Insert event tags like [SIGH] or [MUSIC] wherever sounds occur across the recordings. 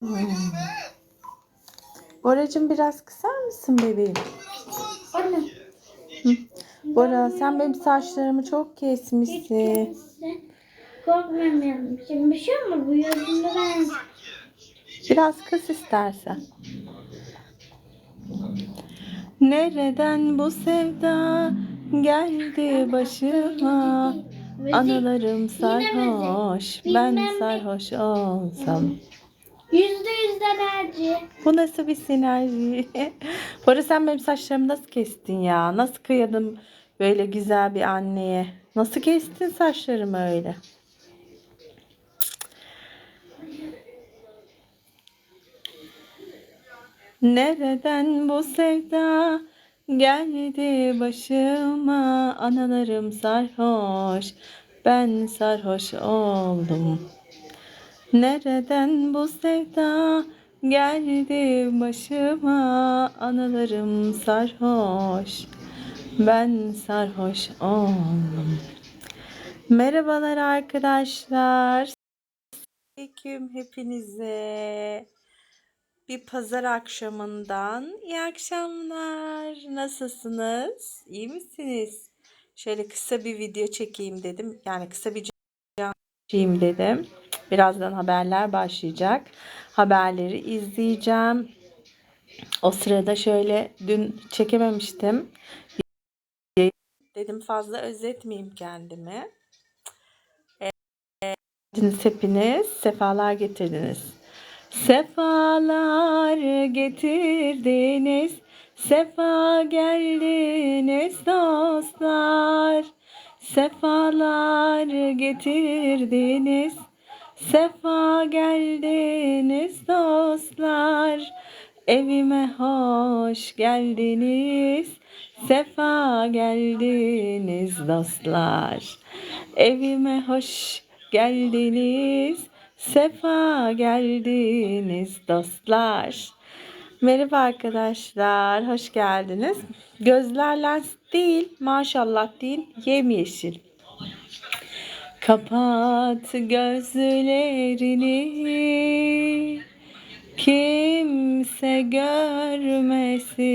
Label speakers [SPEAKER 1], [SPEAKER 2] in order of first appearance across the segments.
[SPEAKER 1] Hmm. Boracığım biraz kısar mısın bebeğim?
[SPEAKER 2] Anne.
[SPEAKER 1] Bora sen benim saçlarımı çok kesmişsin.
[SPEAKER 2] Korkmayalım. Şimdi bir şey mi bu yüzünde ben
[SPEAKER 1] Biraz kıs istersen. Nereden bu sevda geldi başıma? Anılarım sarhoş, ben sarhoş olsam.
[SPEAKER 2] Yüzde yüz enerji.
[SPEAKER 1] Bu nasıl bir sinerji? [LAUGHS] Bora sen benim saçlarımı nasıl kestin ya? Nasıl kıyadım böyle güzel bir anneye? Nasıl kestin saçlarımı öyle? Nereden bu sevda geldi başıma? Analarım sarhoş, ben sarhoş oldum. Nereden bu sevda geldi başıma? Anılarım sarhoş, ben sarhoş oldum. Merhabalar arkadaşlar. Aleyküm hepinize. Bir pazar akşamından iyi akşamlar. Nasılsınız? İyi misiniz? Şöyle kısa bir video çekeyim dedim. Yani kısa bir çekeyim dedim. Birazdan haberler başlayacak. Haberleri izleyeceğim. O sırada şöyle dün çekememiştim. Dedim fazla özetmeyeyim kendimi. Geldiniz hepiniz. Sefalar getirdiniz. Sefalar getirdiniz. Sefa geldiniz dostlar. Sefalar getirdiniz. Sefa geldiniz dostlar. Evime hoş geldiniz. Sefa geldiniz dostlar. Evime hoş geldiniz. Sefa geldiniz dostlar. Merhaba arkadaşlar, hoş geldiniz. Gözler lens değil, maşallah değil, yemyeşil. Kapat gözlerini kimse görmesin.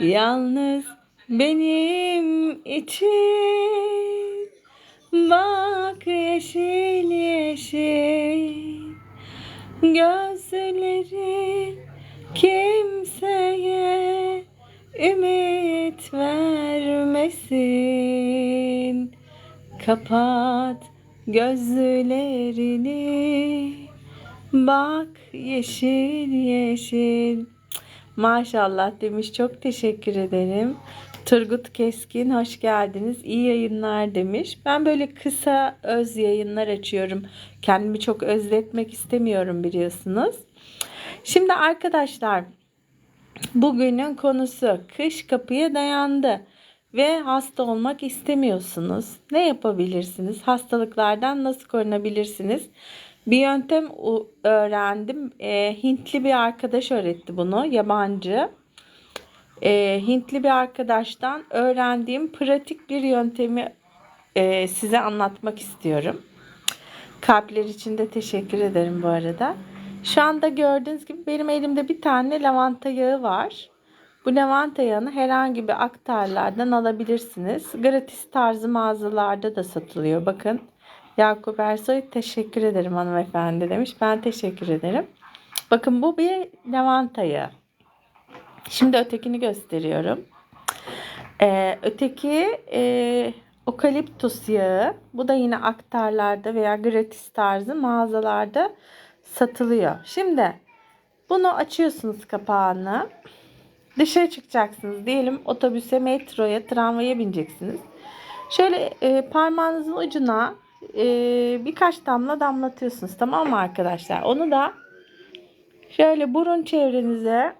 [SPEAKER 1] Yalnız benim için bak yeşil yeşil gözlerin kimseye ümit vermesin. Kapat gözlerini bak yeşil yeşil. Maşallah demiş çok teşekkür ederim. Turgut Keskin hoş geldiniz. İyi yayınlar demiş. Ben böyle kısa öz yayınlar açıyorum. Kendimi çok özletmek istemiyorum biliyorsunuz. Şimdi arkadaşlar bugünün konusu kış kapıya dayandı ve hasta olmak istemiyorsunuz. Ne yapabilirsiniz? Hastalıklardan nasıl korunabilirsiniz? Bir yöntem öğrendim. Ee, Hintli bir arkadaş öğretti bunu. Yabancı. Ee, Hintli bir arkadaştan öğrendiğim pratik bir yöntemi e, size anlatmak istiyorum. Kalpler için de teşekkür ederim bu arada. Şu anda gördüğünüz gibi benim elimde bir tane lavanta yağı var. Bu lavanta yağını herhangi bir aktarlardan alabilirsiniz. Gratis tarzı mağazalarda da satılıyor. Bakın Yakup Ersoy teşekkür ederim hanımefendi demiş. Ben teşekkür ederim. Bakın bu bir lavanta yağı. Şimdi ötekini gösteriyorum. Ee, öteki e, okaliptus yağı. Bu da yine aktarlarda veya gratis tarzı mağazalarda satılıyor. Şimdi bunu açıyorsunuz kapağını. Dışarı çıkacaksınız. Diyelim otobüse, metroya, tramvaya bineceksiniz. Şöyle e, parmağınızın ucuna e, birkaç damla damlatıyorsunuz. Tamam mı arkadaşlar? Onu da şöyle burun çevrenize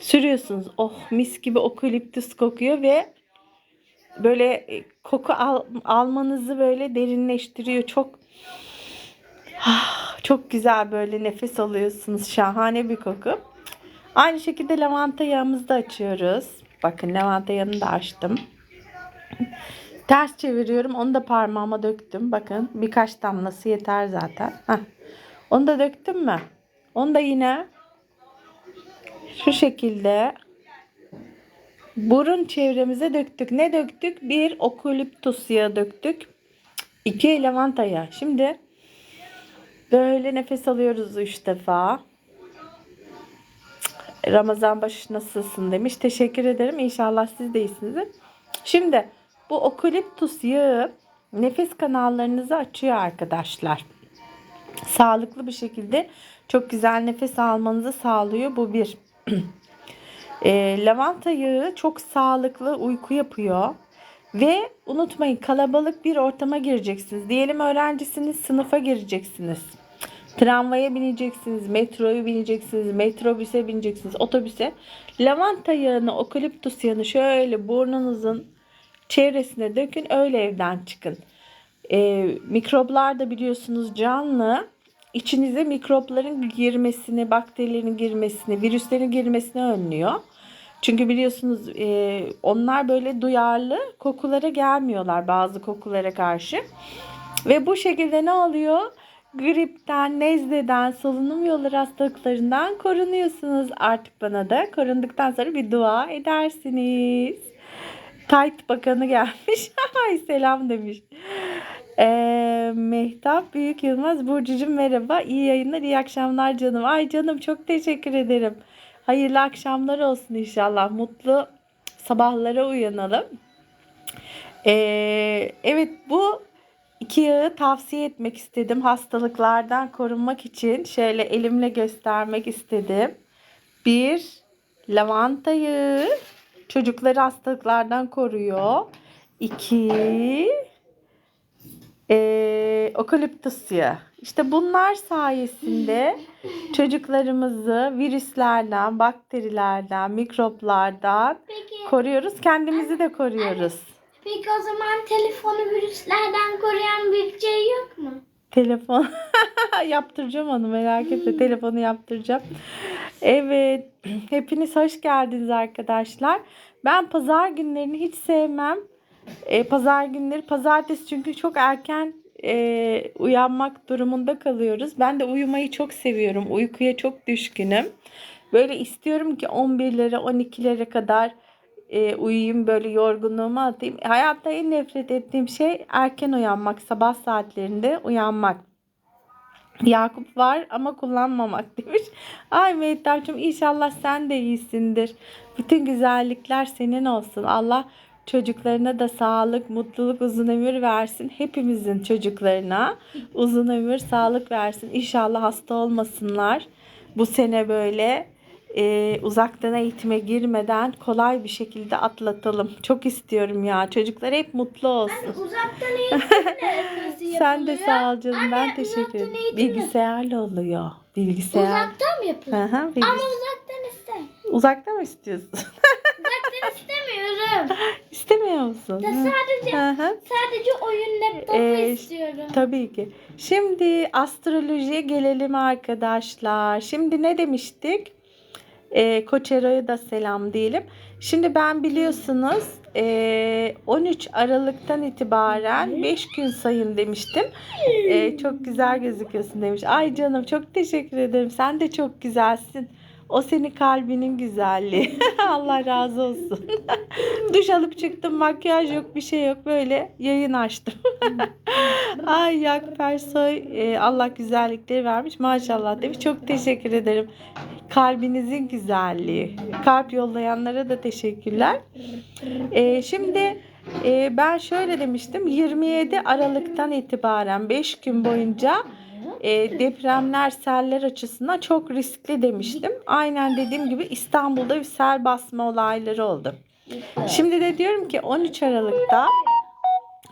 [SPEAKER 1] sürüyorsunuz. Oh mis gibi okaliptüs kokuyor ve böyle e, koku al- almanızı böyle derinleştiriyor. Çok Ah, çok güzel böyle nefes alıyorsunuz. Şahane bir koku. Aynı şekilde lavanta yağımızı da açıyoruz. Bakın lavanta yağını da açtım. Ters çeviriyorum. Onu da parmağıma döktüm. Bakın birkaç damlası yeter zaten. Heh. Onu da döktüm mü? Onu da yine şu şekilde burun çevremize döktük. Ne döktük? Bir okaliptus yağı döktük. İki lavanta yağı. Şimdi böyle nefes alıyoruz üç defa. Ramazan başı nasılsın demiş. Teşekkür ederim. İnşallah siz de iyisinizdir. Şimdi bu okaliptus yağı nefes kanallarınızı açıyor arkadaşlar. Sağlıklı bir şekilde çok güzel nefes almanızı sağlıyor. Bu bir. [CLEARS THROAT] E, lavanta yağı çok sağlıklı uyku yapıyor. Ve unutmayın kalabalık bir ortama gireceksiniz. Diyelim öğrencisiniz sınıfa gireceksiniz. Tramvaya bineceksiniz, metroya bineceksiniz, metrobüse bineceksiniz, otobüse. Lavanta yağını, okaliptus yağını şöyle burnunuzun çevresine dökün, öyle evden çıkın. Ee, mikroplar da biliyorsunuz canlı. İçinize mikropların girmesini, bakterilerin girmesini, virüslerin girmesini önlüyor. Çünkü biliyorsunuz e, onlar böyle duyarlı kokulara gelmiyorlar bazı kokulara karşı. Ve bu şekilde ne oluyor? Gripten, nezleden, solunum yolları hastalıklarından korunuyorsunuz. Artık bana da korunduktan sonra bir dua edersiniz. Tayt Bakanı gelmiş. [LAUGHS] Ay selam demiş. Ee, Mehtap Büyük Yılmaz Burcucuğum merhaba. İyi yayınlar, iyi akşamlar canım. Ay canım çok teşekkür ederim. Hayırlı akşamlar olsun inşallah. Mutlu sabahlara uyanalım. Ee, evet bu iki yağı tavsiye etmek istedim. Hastalıklardan korunmak için şöyle elimle göstermek istedim. Bir lavanta yağı çocukları hastalıklardan koruyor. İki e, okaliptus yağı. İşte bunlar sayesinde çocuklarımızı virüslerden, bakterilerden, mikroplardan
[SPEAKER 2] Peki,
[SPEAKER 1] koruyoruz. Kendimizi de koruyoruz.
[SPEAKER 2] Peki o zaman telefonu virüslerden koruyan bir şey yok mu?
[SPEAKER 1] Telefon [LAUGHS] yaptıracağım onu merak etme. Telefonu yaptıracağım. Evet. [CLEARS THROAT] Hepiniz hoş geldiniz arkadaşlar. Ben pazar günlerini hiç sevmem. E, pazar günleri pazartesi çünkü çok erken e, uyanmak durumunda kalıyoruz. Ben de uyumayı çok seviyorum. Uykuya çok düşkünüm. Böyle istiyorum ki 11'lere 12'lere kadar e, uyuyayım böyle yorgunluğumu atayım. Hayatta en nefret ettiğim şey erken uyanmak. Sabah saatlerinde uyanmak. Yakup var ama kullanmamak [LAUGHS] demiş. Ay Mehtap'cığım inşallah sen de iyisindir. Bütün güzellikler senin olsun. Allah çocuklarına da sağlık, mutluluk, uzun ömür versin. Hepimizin çocuklarına uzun ömür, sağlık versin. İnşallah hasta olmasınlar. Bu sene böyle e, uzaktan eğitime girmeden kolay bir şekilde atlatalım. Çok istiyorum ya. Çocuklar hep mutlu olsun.
[SPEAKER 2] Uzaktan eğitimle? [LAUGHS]
[SPEAKER 1] Sen de sağ ol canım.
[SPEAKER 2] Anne,
[SPEAKER 1] ben teşekkür
[SPEAKER 2] uzaktan
[SPEAKER 1] ederim. Bilgisayarla oluyor. Bilgisayar.
[SPEAKER 2] Uzaktan mı?
[SPEAKER 1] Hı hı, bilgis-
[SPEAKER 2] Ama uzaktan istemiyorum.
[SPEAKER 1] Uzakta mı istiyorsun?
[SPEAKER 2] Uzaktan istemiyorum. [LAUGHS]
[SPEAKER 1] İstemiyor musun? Hı.
[SPEAKER 2] sadece sadece oyun laptopu
[SPEAKER 1] Ee,
[SPEAKER 2] istiyorum.
[SPEAKER 1] Tabii ki. Şimdi astrolojiye gelelim arkadaşlar. Şimdi ne demiştik? Ee, Koçero'ya da selam diyelim. Şimdi ben biliyorsunuz ee, 13 Aralık'tan itibaren 5 gün sayın demiştim. Ee, çok güzel gözüküyorsun demiş. Ay canım çok teşekkür ederim. Sen de çok güzelsin. O senin kalbinin güzelliği. [LAUGHS] Allah razı olsun. [LAUGHS] Duş alıp çıktım. Makyaj yok, bir şey yok. Böyle yayın açtım. [LAUGHS] Ay Yak Persoy e, Allah güzellikleri vermiş. Maşallah demiş. Çok teşekkür ederim. Kalbinizin güzelliği. Kalp yollayanlara da teşekkürler. E, şimdi e, ben şöyle demiştim. 27 Aralık'tan itibaren 5 gün boyunca e, depremler seller açısından çok riskli demiştim. Aynen dediğim gibi İstanbul'da bir sel basma olayları oldu. Şimdi de diyorum ki 13 Aralık'ta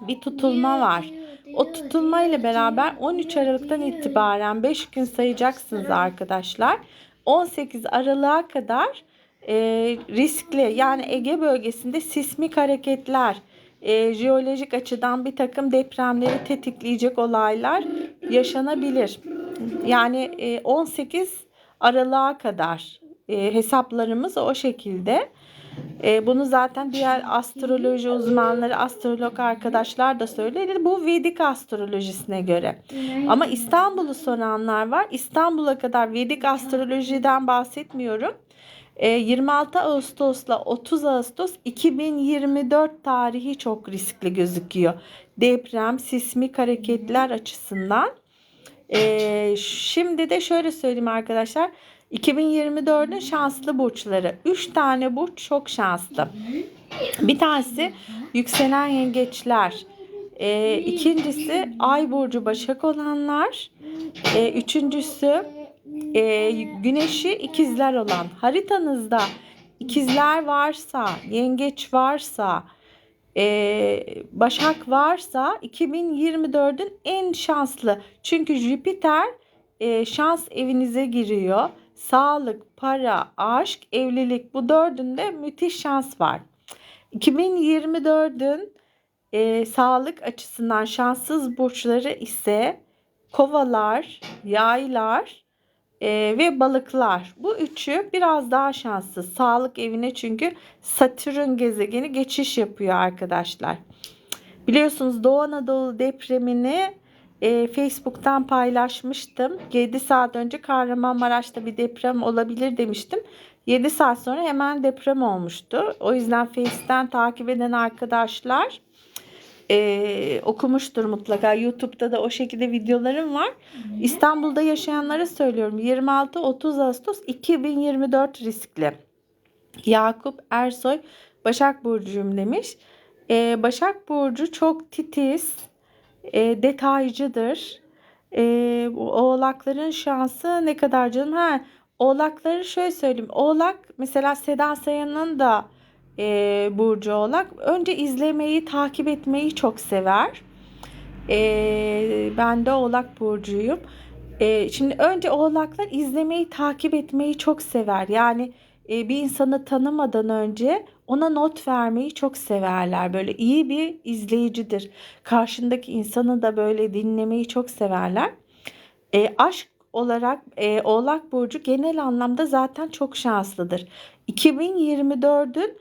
[SPEAKER 1] bir tutulma var. O tutulma ile beraber 13 Aralık'tan itibaren 5 gün sayacaksınız arkadaşlar. 18 Aralık'a kadar e, riskli yani Ege bölgesinde sismik hareketler, e, jeolojik açıdan bir takım depremleri tetikleyecek olaylar yaşanabilir. Yani e, 18 Aralık'a kadar e, hesaplarımız o şekilde. E, bunu zaten diğer astroloji uzmanları, astrolog arkadaşlar da söyledi. Bu Vedik astrolojisine göre. Ama İstanbul'u soranlar var. İstanbul'a kadar Vedik astrolojiden bahsetmiyorum. E, 26 Ağustos'la 30 Ağustos 2024 tarihi çok riskli gözüküyor. Deprem, sismik hareketler açısından. E, şimdi de şöyle söyleyeyim arkadaşlar. 2024'ün şanslı burçları. 3 tane burç çok şanslı. Bir tanesi yükselen yengeçler. E, ikincisi ay burcu başak olanlar. E, üçüncüsü e, güneşi ikizler olan. Haritanızda ikizler varsa, yengeç varsa, e, başak varsa 2024'ün en şanslı. Çünkü Jüpiter e, şans evinize giriyor. Sağlık, para, aşk, evlilik bu dördünde müthiş şans var. 2024'ün e, sağlık açısından şanssız burçları ise kovalar, yaylar e, ve balıklar. Bu üçü biraz daha şanssız. Sağlık evine çünkü Satürn gezegeni geçiş yapıyor arkadaşlar. Biliyorsunuz Doğu Anadolu depremini e, Facebook'tan paylaşmıştım. 7 saat önce Kahramanmaraş'ta bir deprem olabilir demiştim. 7 saat sonra hemen deprem olmuştu. O yüzden Face'ten takip eden arkadaşlar e, okumuştur mutlaka. YouTube'da da o şekilde videolarım var. İstanbul'da yaşayanlara söylüyorum. 26-30 Ağustos 2024 riskli. Yakup Ersoy Başak Burcu'yum demiş. E, Başak Burcu çok titiz, e, detaycıdır. E, oğlakların şansı ne kadar canım? Ha, oğlakları şöyle söyleyeyim. Oğlak mesela Seda Sayan'ın da e, Burcu Oğlak. Önce izlemeyi, takip etmeyi çok sever. E, ben de Oğlak Burcu'yum. E, şimdi önce Oğlaklar izlemeyi, takip etmeyi çok sever. Yani e, bir insanı tanımadan önce ona not vermeyi çok severler. Böyle iyi bir izleyicidir. Karşındaki insanı da böyle dinlemeyi çok severler. E, aşk olarak e, Oğlak Burcu genel anlamda zaten çok şanslıdır. 2024'ün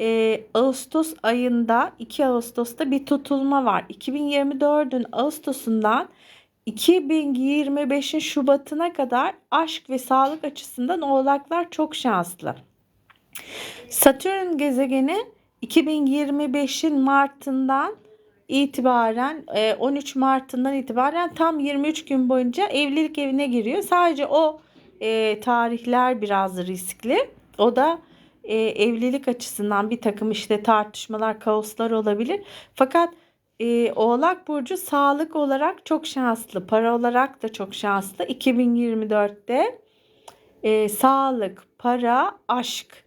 [SPEAKER 1] e, Ağustos ayında 2 Ağustos'ta bir tutulma var. 2024'ün Ağustos'undan 2025'in Şubat'ına kadar aşk ve sağlık açısından oğlaklar çok şanslı. Satürn gezegeni 2025'in Mart'ından itibaren e, 13 Mart'ından itibaren tam 23 gün boyunca evlilik evine giriyor. Sadece o e, tarihler biraz riskli. O da e, evlilik açısından bir takım işte tartışmalar, kaoslar olabilir. Fakat e, Oğlak Burcu sağlık olarak çok şanslı. Para olarak da çok şanslı. 2024'te e, sağlık, para, aşk.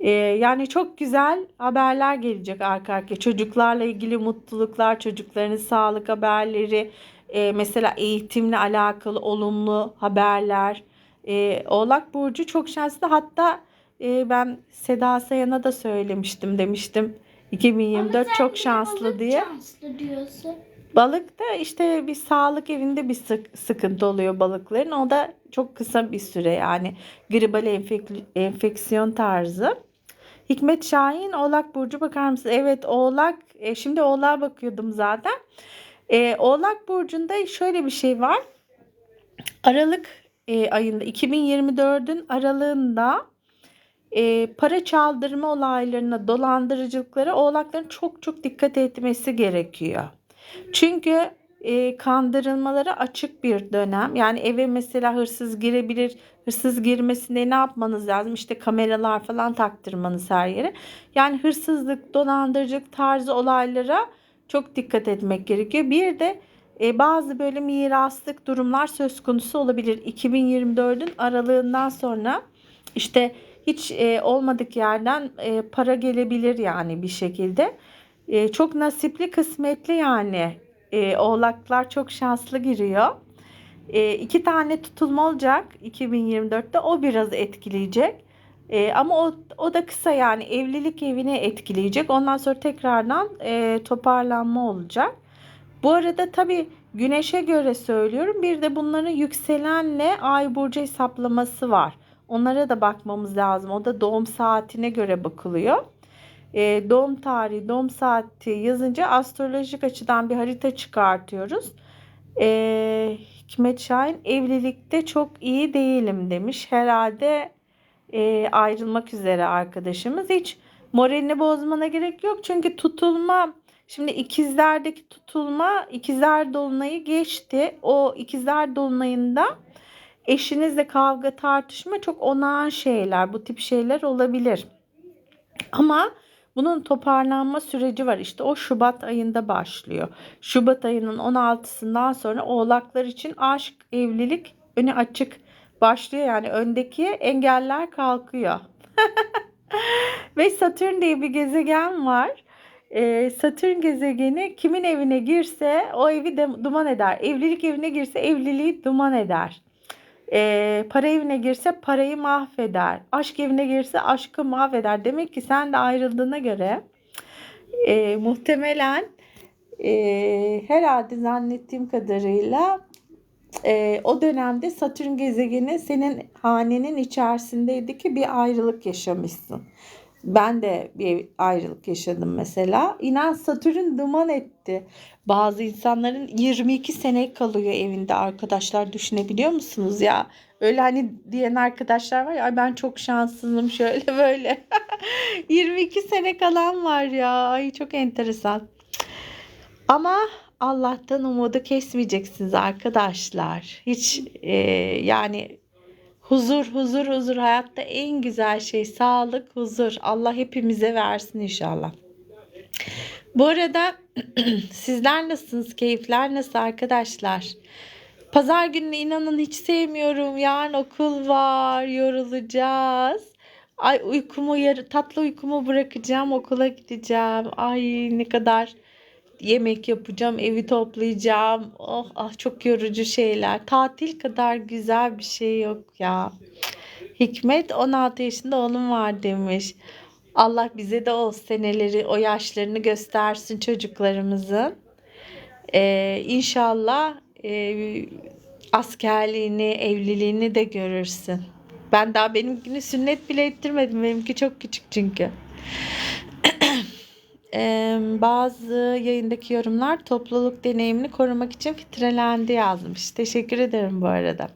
[SPEAKER 1] E, yani çok güzel haberler gelecek arka arkaya. Çocuklarla ilgili mutluluklar, çocukların sağlık haberleri, e, mesela eğitimle alakalı olumlu haberler. E, Oğlak Burcu çok şanslı. Hatta e, ben Seda Sayan'a da söylemiştim demiştim. 2024
[SPEAKER 2] Ama sen
[SPEAKER 1] çok şanslı
[SPEAKER 2] balık
[SPEAKER 1] diye.
[SPEAKER 2] şanslı diyorsun.
[SPEAKER 1] Balıkta işte bir sağlık evinde bir sık- sıkıntı oluyor balıkların. O da çok kısa bir süre yani gribal enfek- enfeksiyon tarzı. Hikmet Şahin Oğlak Burcu bakar mısın? Evet Oğlak. E, şimdi Oğlak'a bakıyordum zaten. E, Oğlak Burcu'nda şöyle bir şey var. Aralık e, ayında 2024'ün aralığında e, para çaldırma olaylarına, dolandırıcılıklara oğlakların çok çok dikkat etmesi gerekiyor. Çünkü e, kandırılmalara açık bir dönem. Yani eve mesela hırsız girebilir. Hırsız girmesinde ne yapmanız lazım? İşte kameralar falan taktırmanız her yere. Yani hırsızlık, dolandırıcılık tarzı olaylara çok dikkat etmek gerekiyor. Bir de e, bazı böyle miraslık durumlar söz konusu olabilir. 2024'ün aralığından sonra işte hiç e, olmadık yerden e, para gelebilir yani bir şekilde. E, çok nasipli, kısmetli yani. E, oğlaklar çok şanslı giriyor. E, iki tane tutulma olacak 2024'te. O biraz etkileyecek. E, ama o, o da kısa yani evlilik evine etkileyecek. Ondan sonra tekrardan e, toparlanma olacak. Bu arada tabii güneşe göre söylüyorum. Bir de bunların yükselenle ay burcu hesaplaması var. Onlara da bakmamız lazım. O da doğum saatine göre bakılıyor. Ee, doğum tarihi, doğum saati yazınca astrolojik açıdan bir harita çıkartıyoruz. Ee, Hikmet Şahin evlilikte çok iyi değilim demiş. Herhalde e, ayrılmak üzere arkadaşımız. Hiç moralini bozmana gerek yok. Çünkü tutulma şimdi ikizlerdeki tutulma ikizler dolunayı geçti. O ikizler dolunayında eşinizle kavga tartışma çok onağan şeyler. Bu tip şeyler olabilir. Ama bunun toparlanma süreci var. İşte o Şubat ayında başlıyor. Şubat ayının 16'sından sonra oğlaklar için aşk, evlilik öne açık başlıyor. Yani öndeki engeller kalkıyor. [LAUGHS] Ve Satürn diye bir gezegen var. Ee, Satürn gezegeni kimin evine girse o evi de duman eder. Evlilik evine girse evliliği duman eder. Ee, para evine girse parayı mahveder. Aşk evine girse aşkı mahveder. Demek ki sen de ayrıldığına göre e, muhtemelen e, herhalde zannettiğim kadarıyla e, o dönemde Satürn gezegeni senin hanenin içerisindeydi ki bir ayrılık yaşamışsın. Ben de bir ayrılık yaşadım mesela. İnan Satürn duman etti. Bazı insanların 22 sene kalıyor evinde arkadaşlar düşünebiliyor musunuz ya? Öyle hani diyen arkadaşlar var ya "Ay ben çok şanssızım şöyle böyle. [LAUGHS] 22 sene kalan var ya. Ay çok enteresan. Ama Allah'tan umudu kesmeyeceksiniz arkadaşlar. Hiç e, yani huzur huzur huzur hayatta en güzel şey sağlık huzur. Allah hepimize versin inşallah. Bu arada [CLEARS THROAT] sizler nasılsınız? Keyifler nasıl arkadaşlar? Pazar gününü inanın hiç sevmiyorum. Yarın okul var, yorulacağız. Ay uykumu tatlı uykumu bırakacağım, okula gideceğim. Ay ne kadar yemek yapacağım, evi toplayacağım. Oh ah çok yorucu şeyler. Tatil kadar güzel bir şey yok ya. Hikmet 16 yaşında oğlum var demiş. Allah bize de o seneleri, o yaşlarını göstersin çocuklarımızın. Ee, inşallah e, askerliğini, evliliğini de görürsün. Ben daha benimkini sünnet bile ettirmedim. Benimki çok küçük çünkü. Bazı yayındaki yorumlar topluluk deneyimini korumak için filtrelendi yazmış. Teşekkür ederim bu arada.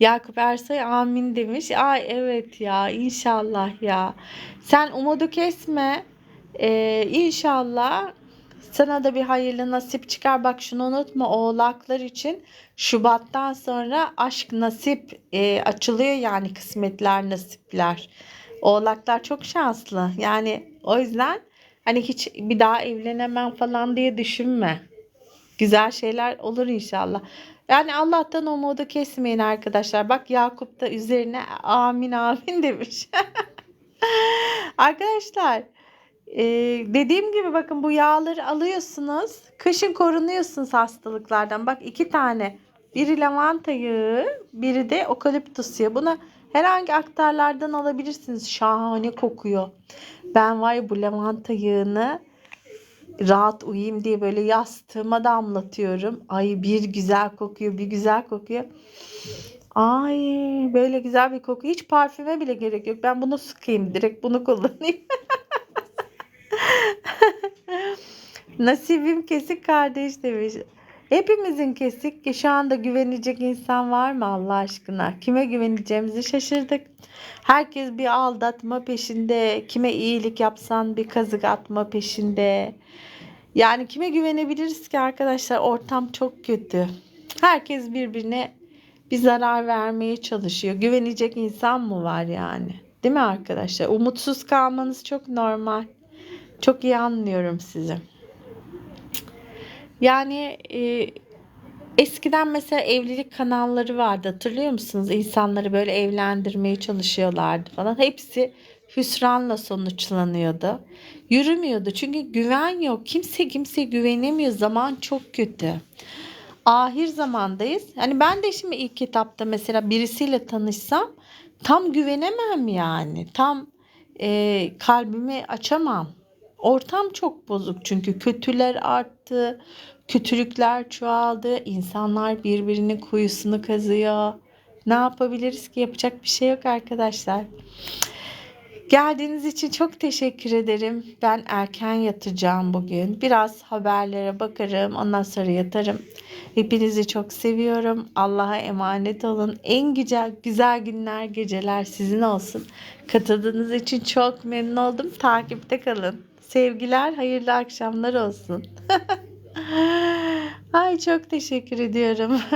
[SPEAKER 1] Yakup Ersoy amin demiş. Ay evet ya inşallah ya. Sen umudu kesme. Ee, inşallah sana da bir hayırlı nasip çıkar. Bak şunu unutma oğlaklar için Şubat'tan sonra aşk nasip e, açılıyor yani kısmetler nasipler. Oğlaklar çok şanslı. Yani o yüzden hani hiç bir daha evlenemem falan diye düşünme. Güzel şeyler olur inşallah. Yani Allah'tan umudu kesmeyin arkadaşlar. Bak Yakup da üzerine amin amin demiş. [LAUGHS] arkadaşlar e, dediğim gibi bakın bu yağları alıyorsunuz. Kışın korunuyorsunuz hastalıklardan. Bak iki tane. Biri lavanta yağı, biri de okaliptus yağı. Buna herhangi aktarlardan alabilirsiniz. Şahane kokuyor. Ben var ya bu lavanta yağını rahat uyuyayım diye böyle yastığıma damlatıyorum. Ay bir güzel kokuyor, bir güzel kokuyor. Ay böyle güzel bir koku. Hiç parfüme bile gerek yok. Ben bunu sıkayım direkt bunu kullanayım. [LAUGHS] Nasibim kesik kardeş demiş. Hepimizin kesik ki şu anda güvenecek insan var mı Allah aşkına? Kime güveneceğimizi şaşırdık. Herkes bir aldatma peşinde. Kime iyilik yapsan bir kazık atma peşinde. Yani kime güvenebiliriz ki arkadaşlar? Ortam çok kötü. Herkes birbirine bir zarar vermeye çalışıyor. Güvenecek insan mı var yani? Değil mi arkadaşlar? Umutsuz kalmanız çok normal. Çok iyi anlıyorum sizi. Yani e, eskiden mesela evlilik kanalları vardı hatırlıyor musunuz? İnsanları böyle evlendirmeye çalışıyorlardı falan. Hepsi hüsranla sonuçlanıyordu. Yürümüyordu çünkü güven yok. Kimse kimseye güvenemiyor. Zaman çok kötü. Ahir zamandayız. Hani ben de şimdi ilk kitapta mesela birisiyle tanışsam tam güvenemem yani. Tam e, kalbimi açamam. Ortam çok bozuk çünkü kötüler arttı, kötülükler çoğaldı, insanlar birbirinin kuyusunu kazıyor. Ne yapabiliriz ki? Yapacak bir şey yok arkadaşlar. Geldiğiniz için çok teşekkür ederim. Ben erken yatacağım bugün. Biraz haberlere bakarım. Ondan sonra yatarım. Hepinizi çok seviyorum. Allah'a emanet olun. En güzel güzel günler, geceler sizin olsun. Katıldığınız için çok memnun oldum. Takipte kalın. Sevgiler, hayırlı akşamlar olsun. [LAUGHS] Ay çok teşekkür ediyorum. [LAUGHS]